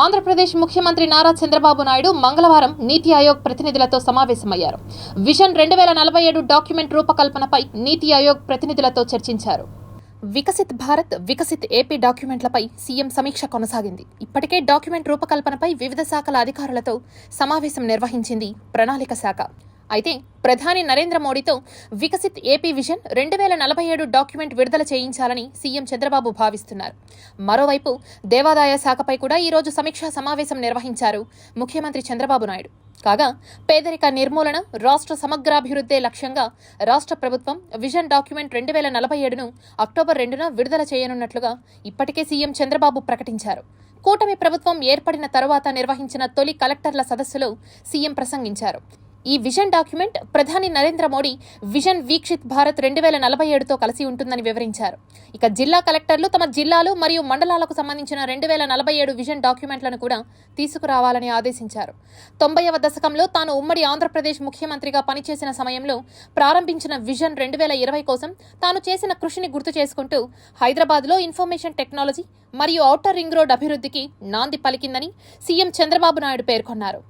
ఆంధ్రప్రదేశ్ ముఖ్యమంత్రి నారా చంద్రబాబు నాయుడు మంగళవారం నీతి ఆయోగ్ ప్రతినిధులతో సమావేశమయ్యారు. విజన్ రెండు వేల నలభై ఏడు డాక్యుమెంట్ రూపకల్పనపై నీతి ఆయోగ్ ప్రతినిధులతో చర్చించారు. వికసిత్ భారత్ వికసిత్ ఏపీ డాక్యుమెంట్లపై సీఎం సమీక్ష కొనసాగింది. ఇప్పటికే డాక్యుమెంట్ రూపకల్పనపై వివిధ శాఖల అధికారులతో సమావేశం నిర్వహించింది ప్రణాళిక శాఖ. అయితే ప్రధాని నరేంద్ర మోడీతో వికసిత్ ఏపీ విజన్ రెండు వేల నలభై ఏడు డాక్యుమెంట్ విడుదల చేయించాలని సీఎం చంద్రబాబు భావిస్తున్నారు. మరోవైపు దేవాదాయ శాఖపై కూడా ఈరోజు సమీక్షా సమావేశం నిర్వహించారు ముఖ్యమంత్రి చంద్రబాబు నాయుడు. కాగా పేదరిక నిర్మూలన రాష్ట్ర సమగ్రాభివృద్ధే లక్ష్యంగా రాష్ట్ర ప్రభుత్వం విజన్ డాక్యుమెంట్ రెండు వేల నలభై ఏడును అక్టోబర్ రెండున విడుదల చేయనున్నట్లుగా ఇప్పటికే సీఎం చంద్రబాబు ప్రకటించారు. కూటమి ప్రభుత్వం ఏర్పడిన తరువాత నిర్వహించిన తొలి కలెక్టర్ల సదస్సులో సీఎం ప్రసంగించారు. ఈ విజన్ డాక్యుమెంట్ ప్రధాని నరేంద్ర మోడీ విజన్ వీక్షిత్ భారత్ రెండు వేల నలభై ఏడుతో కలిసి ఉంటుందని వివరించారు. ఇక జిల్లా కలెక్టర్లు తమ జిల్లాలు మరియు మండలాలకు సంబంధించిన రెండు వేల నలభై ఏడు విజన్ డాక్యుమెంట్లను కూడా తీసుకురావాలని ఆదేశించారు. తొంభైవ దశకంలో తాను ఉమ్మడి ఆంధ్రప్రదేశ్ ముఖ్యమంత్రిగా పనిచేసిన సమయంలో ప్రారంభించిన విజన్ రెండు వేల ఇరవై కోసం తాను చేసిన కృషిని గుర్తు చేసుకుంటూ హైదరాబాద్లో ఇన్ఫర్మేషన్ టెక్నాలజీ మరియు ఔటర్ రింగ్ రోడ్ అభివృద్ధికి నాంది పలికిందని సీఎం చంద్రబాబు నాయుడు పేర్కొన్నారు.